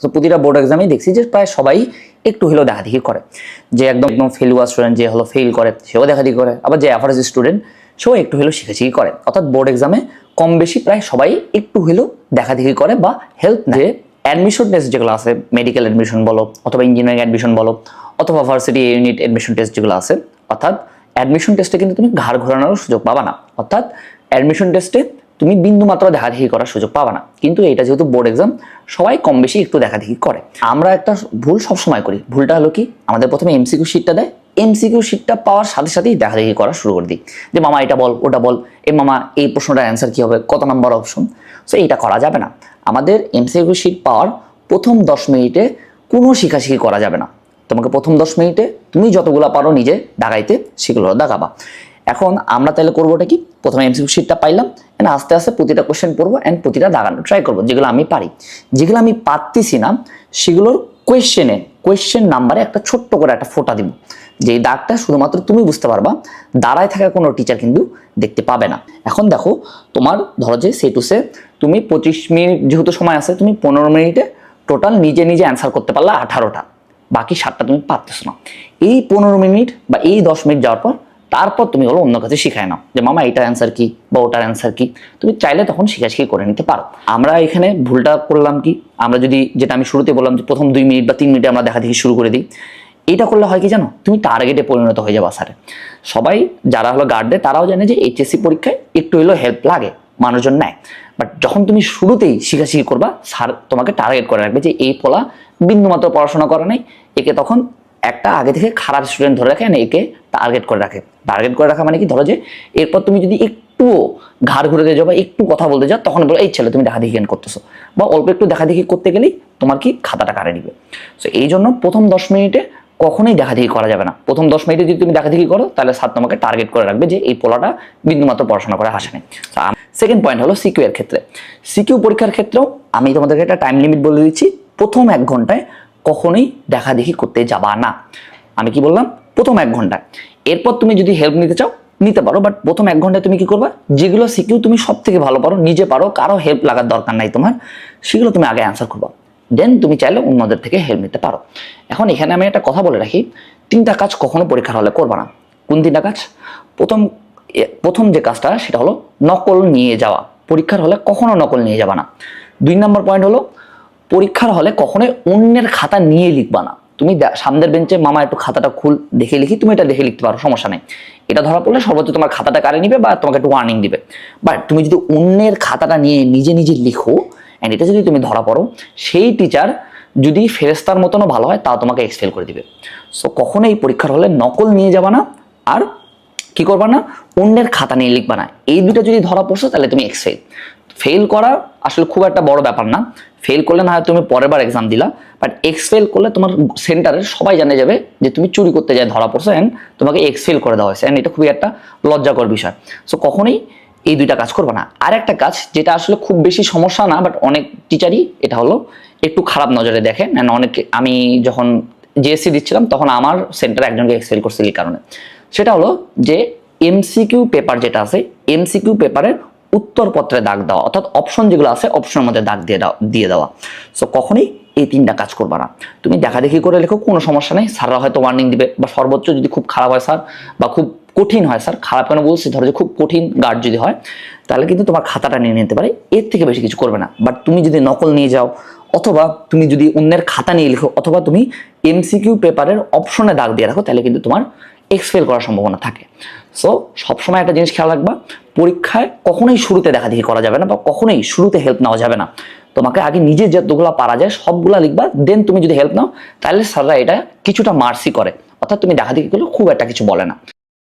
তো প্রতিটা বোর্ড এক্সামেই দেখছি যে প্রায় সবাই একটু হলেও দেখাদেখি করে। যে একদম একদম ফেলুয়া স্টুডেন্ট যে হলো ফেল করে, সেও দেখাদেখি করে। আবার যে অ্যাভারেজ স্টুডেন্ট সেও একটু হলেও শিখাশিখি করে। অর্থাৎ বোর্ড এক্সামে কম বেশি প্রায় সবাই একটু হলেও দেখাদেখি করে বা হেল্প যে অ্যাডমিশন টেস্ট যেগুলো আছে মেডিকেল অ্যাডমিশন বলো, অথবা ইঞ্জিনিয়ারিং অ্যাডমিশন বলো, অথবা ভার্সিটি ইউনিট অ্যাডমিশন টেস্ট যেগুলো আছে, অর্থাৎ অ্যাডমিশন টেস্টে কিন্তু তুমি ঘাড় ঘোরানোর সুযোগ পাবা না। অর্থাৎ অ্যাডমিশন টেস্টে তুমি বিন্দু মাত্র দেখাদেখি করার সুযোগ পাবা না। কিন্তু এটা যেহেতু বোর্ড এক্সাম সবাই কম বেশি একটু দেখাদেখি করে। আমরা একটা ভুল সবসময় করি। ভুলটা হলো কি? আমাদের প্রথমে এমসিকিউ শিটটা দেয়। এমসিকিউ শিটটা পাওয়ার সাথে সাথেই দেখাদেখি করা শুরু করে দিই। যে, মামা, এটা বল, ওটা বল। এ, মামা, এই প্রশ্নটার অ্যান্সার কী হবে? কত নাম্বার অপশন সো এইটা করা যাবে না। আমাদের এমসিকিউ শিট পাওয়ার প্রথম দশ মিনিটে কোনো শিখাশিখি করা যাবে না। তোমাকে প্রথম দশ মিনিটে তুমি যতগুলো পারো নিজে দাগাইতে সেগুলো দাগাবা এখন আমরা তাহলে করবোটা কি? প্রথমে এমসিকিউ শিটটা পাইলাম এন্ড আস্তে আস্তে প্রতিটা কোশ্চেন পড়ব অ্যান্ড প্রতিটা দাগানো ট্রাই করব, যেগুলো আমি পারি। যেগুলো আমি পারতেছি না, সেগুলোর কোয়েশ্চেনে কোয়েশ্চেন নাম্বারে একটা ছোট্ট করে একটা ফোটা দিব। যে দাগটা শুধুমাত্র তুমি বুঝতে পারবা, দাঁড়ায় থাকা কোনো টিচার কিন্তু দেখতে পাবে না। এখন দেখো, তোমার ধরো যে সে টু সে তুমি পঁচিশ মিনিট, যেহেতু সময় আছে, তুমি পনেরো মিনিটে টোটাল নিজে নিজে অ্যান্সার করতে পারলা আঠারোটা, বাকি সাতটা তুমি পারতেছো না। এই পনেরো মিনিট বা এই দশ মিনিট যাওয়ার পর তারপর তুমি হলো অন্য কাছে শিখায় নাও। যে, মামা, এইটার অ্যান্সার কি বা ওটার অ্যান্সার কি? তুমি চাইলে তখন শিখাশিখি করে নিতে পারো। আমরা এখানে ভুলটা করলাম কি? আমরা যদি, যেটা আমি শুরুতে বললাম যে, প্রথম দুই মিনিট বা তিন মিনিটে আমরা দেখা দেখি শুরু করে দিই। এটা করলে হয় কি জানো? তুমি টার্গেটে পরিণত হয়ে যাবা স্যারে সবাই যারা হলো গার্ড দেয়, তারাও জানে যে এইচএসসি পরীক্ষায় একটু হলেও হেল্প লাগে, মানুষজন নেয়। বাট যখন তুমি শুরুতেই শিখাশিখি করবা স্যার তোমাকে টার্গেট করে রাখবে যে, এই পোলা বিন্দুমাত্র পড়াশোনা করা নেই, একে তখন একটা আগে থেকে খারাপ স্টুডেন্ট ধরে রাখে না, একে টার্গেট করে রাখে। টার্গেট করে রাখা মানে কি? ধরো যে, এরপর তুমি যদি একটুও ঘাড় ঘুরে যাও বা একটু কথা বলতে যাও, তখন বলো, এই ছেলে, তুমি দেখা দেখি করতেছো? বা অল্প একটু দেখা দেখি করতে গেলেই তোমার কি খাতাটা কারে নিবে সো এই জন্য প্রথম দশ মিনিটে কখনোই দেখা দেখি করা যাবে না। প্রথম দশ মিনিটে যদি তুমি দেখা দেখি করো, তাহলে স্যার তোমাকে টার্গেট করে রাখবে যে, এই পোলাটা বিন্দুমাত্র পড়াশোনা করে আসে নাই। সেকেন্ড পয়েন্ট হলো সিকিউ এর ক্ষেত্রে। সিকিউ পরীক্ষার ক্ষেত্রেও আমি তোমাদেরকে একটা টাইম লিমিট বলে দিচ্ছি। প্রথম এক ঘন্টায় কখনোই দেখাদেখি করতে যাবা না। আমি কি বললাম? প্রথম এক ঘন্টায় এরপর তুমি যদি হেল্প নিতে চাও, নিতে পারো। বাট প্রথম এক ঘন্টায় তুমি কি করবা? যেগুলো সিকিউ তুমি সব থেকে ভালো পারো, নিজে পারো, কারও হেল্প লাগার দরকার নাই তোমার, সেগুলো তুমি আগে অ্যান্সার করবা। দেন তুমি চাইলে অন্যদের থেকে হেল্প নিতে পারো। এখন এখানে আমি একটা কথা বলে রাখি, তিনটা কাজ কখনো পরীক্ষার হলে করবা না। কোন তিনটা কাজ? প্রথম প্রথম যে কাজটা, সেটা হলো নকল নিয়ে যাওয়া। পরীক্ষার হলে কখনো নকল নিয়ে যাবা না। দুই নম্বর পয়েন্ট হলো পরীক্ষার হলে কখনোই অন্যের খাতা নিয়ে লিখবা না। তুমি সামনের বেঞ্চে মামা, একটু খাতাটা খুল, দেখে লিখি। তুমি এটা দেখে লিখতে পারো, সমস্যা নেই। এটা ধরা পড়লে সর্বোচ্চ তোমার খাতাটা কারে নিবে বা তোমাকে একটু ওয়ার্নিং দিবে। বাট তুমি যদি অন্যের খাতাটা নিয়ে নিজে নিজে লিখো অ্যান্ড এটা যদি তুমি ধরা পড়ো, সেই টিচার যদি ফেরেস্তার মতনও ভালো হয়, তাও তোমাকে এক্সপেল করে দিবে। সো কখনো এই পরীক্ষার হলে নকল নিয়ে যাবা না, আর কি করবা না, অন্যের খাতা নিয়ে লিখবা না। এই দুটো যদি ধরা পড়ছো, তাহলে তুমি এক্সফেল ফেল করা আসলে খুব একটা বড় ব্যাপার না। ফেল করলে না হয় তুমি পরের বার এক্সাম দিলা বাট এক্সফেল করলে তোমার সেন্টারে সবাই জানে যাবে যে তুমি চুরি করতে যায় ধরা পড়ছো অ্যান্ড তোমাকে এক্সফেল করে দেওয়া হয়েছে অ্যান্ড এটা খুবই একটা লজ্জাকর বিষয়। সো কখনোই এই দুইটা কাজ করবা না। আর একটা কাজ যেটা আসলে খুব বেশি সমস্যা না বাট অনেক টিচারই এটা হলো একটু খারাপ নজরে দেখে অ্যান্ড অনেক, আমি যখন জিএসসি দিচ্ছিলাম তখন আমার সেন্টারে একজনকে এক্সফেল করছিল এই কারণে। সেটা হলো যে এমসিকিউ পেপার যেটা আছে এমসিকিউ পেপারের উত্তরপত্রে দাগ দেওয়া, অর্থাৎ অপশন যেগুলো আছে অপশনের মধ্যে দাগ দিয়ে দাও, দিয়ে দেওয়া। সো কখনই এই তিনটা কাজ করবা না। তুমি দেখা দেখি করে লেখো, কোনো সমস্যা নেই। স্যাররা হয়তো ওয়ার্নিং দিবে, বা সর্বোচ্চ যদি খুব খারাপ হয় স্যার, বা খুব কঠিন হয় স্যার, খারাপ কেন বলছি? ধরো যে খুব কঠিন গার্ড যদি হয়, তাহলে কিন্তু তোমার খাতাটা নিয়ে নিতে পারে। এর থেকে বেশি কিছু করবে না। বাট তুমি যদি নকল নিয়ে যাও, অথবা তুমি যদি অন্যের খাতা নিয়ে লিখো, অথবা তুমি এমসিকিউ পেপারের অপশনে দাগ দিয়ে রাখো, তাহলে কিন্তু তোমার এক্সফেল করার সম্ভাবনা থাকে। সো সবসময় একটা জিনিস খেয়াল রাখবা, পরীক্ষায় কখনোই শুরুতে দেখা দেখি করা যাবে না বা কখনোই শুরুতে হেল্প নেওয়া যাবে না। তোমাকে আগে নিজে যতগুলো পারা যায়, সবগুলা লিখবা দেন তুমি যদি হেল্প নাও, তাহলে স্যাররা এটা কিছুটা মার্সি করে। অর্থাৎ তুমি দেখা দেখি করলে খুব একটা কিছু বলে না।